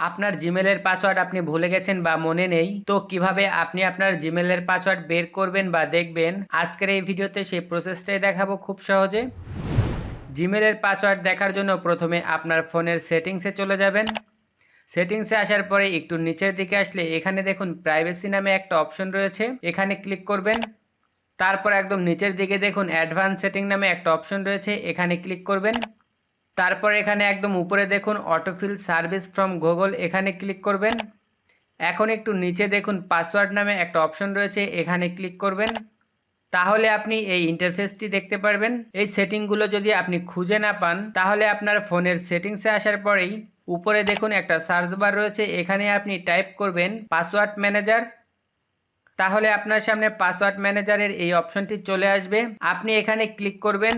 আপনার জিমেলের পাসওয়ার্ড আপনি ভুলে গেছেন বা মনে নেই, তো কীভাবে আপনি আপনার জিমেলের পাসওয়ার্ড বের করবেন বা দেখবেন, আজকের এই ভিডিওতে সেই প্রসেসটাই দেখাবো খুব সহজে। জিমেলের পাসওয়ার্ড দেখার জন্য প্রথমে আপনার ফোনের সেটিংসে চলে যাবেন। সেটিংসে আসার পরে একটু নিচের দিকে আসলে এখানে দেখুন প্রাইভেসি নামে একটা অপশন রয়েছে, এখানে ক্লিক করবেন। তারপর একদম নিচের দিকে দেখুন অ্যাডভান্স সেটিং নামে একটা অপশন রয়েছে, এখানে ক্লিক করবেন। তারপর এখানে একদম উপরে দেখুন অটোফিল সার্ভিস ফ্রম গুগল এখানে ক্লিক করবেন। এখন একটু নিচে দেখুন পাসওয়ার্ড নামে একটা অপশন রয়েছে, এখানে ক্লিক করবেন। তাহলে আপনি এই ইন্টারফেসটি দেখতে পারবেন। এই সেটিংগুলো যদি আপনি খুঁজে না পান, তাহলে আপনার ফোনের সেটিংসে আসার পরেই উপরে দেখুন একটা সার্চ বার রয়েছে, এখানে আপনি টাইপ করবেন পাসওয়ার্ড ম্যানেজার তাহলে আপনার সামনে পাসওয়ার্ড ম্যানেজারের এই অপশনটি চলে আসবে। আপনি এখানে ক্লিক করবেন।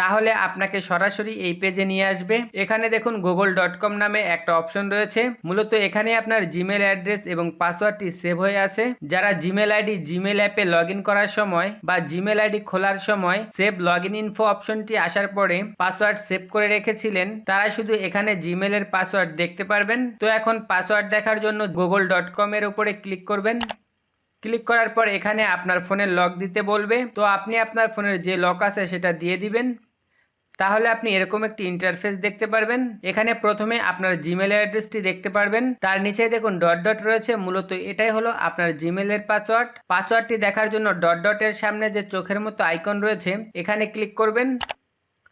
তাহলে আপনাকে সরাসরি এই পেজে নিয়ে আসবে। এখানে দেখুন গুগল ডট কম নামে একটা অপশন রয়েছে। মূলত এখানে আপনার জিমেল অ্যাড্রেস এবং পাসওয়ার্ডটি সেভ হয়ে আছে। যারা জিমেল আইডি জিমেল অ্যাপে লগ করার সময় বা জিমেল আইডি খোলার সময় সেভ লগ ইন ইনফো অপশনটি আসার পরে পাসওয়ার্ড সেভ করে রেখেছিলেন, তারা শুধু এখানে জিমেলের পাসওয়ার্ড দেখতে পারবেন। তো এখন পাসওয়ার্ড দেখার জন্য গুগল ডট কম এর উপরে ক্লিক করবেন। ক্লিক করার পর এখানে আপনার ফোনের লক দিতে বলবে। তো আপনি আপনার ফোনের যে লক আছে সেটা দিয়ে দিবেন। তাহলে আপনি এরকম একটি ইন্টারফেস দেখতে পারবেন। এখানে প্রথমে আপনার জিমেল অ্যাড্রেসটি দেখতে পারবেন। তার নিচে দেখুন ডট ডট রয়েছে। মূলত এটাই হলো আপনার জিমেলের পাসওয়ার্ড পাসওয়ার্ডটি দেখার জন্য ডট ডটের সামনে যে চোখের মতো আইকন রয়েছে, এখানে ক্লিক করবেন।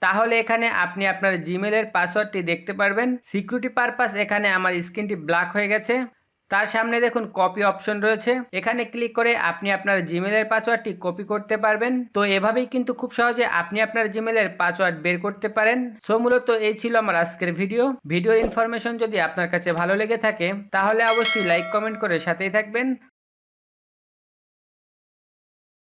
তাহলে এখানে আপনি আপনার জিমেলের পাসওয়ার্ডটি দেখতে পারবেন। সিকিউরিটি পারপাস এখানে আমার স্ক্রিনটি ব্ল্যাক হয়ে গেছে। তার সামনে দেখুন কপি অপশন রয়েছে। এখানে ক্লিক করে আপনি আপনার জিমেলের পাসওয়ার্ডটি কপি করতে পারবেন। তো এভাবেই কিন্তু খুব সহজে আপনি আপনার জিমেলের পাসওয়ার্ড বের করতে পারেন। সো মূলত এই ছিল আমার আজকের ভিডিও ভিডিওর ইনফরমেশন যদি আপনার কাছে ভালো লেগে থাকে, তাহলে অবশ্যই লাইক কমেন্ট করে সাথেই থাকবেন।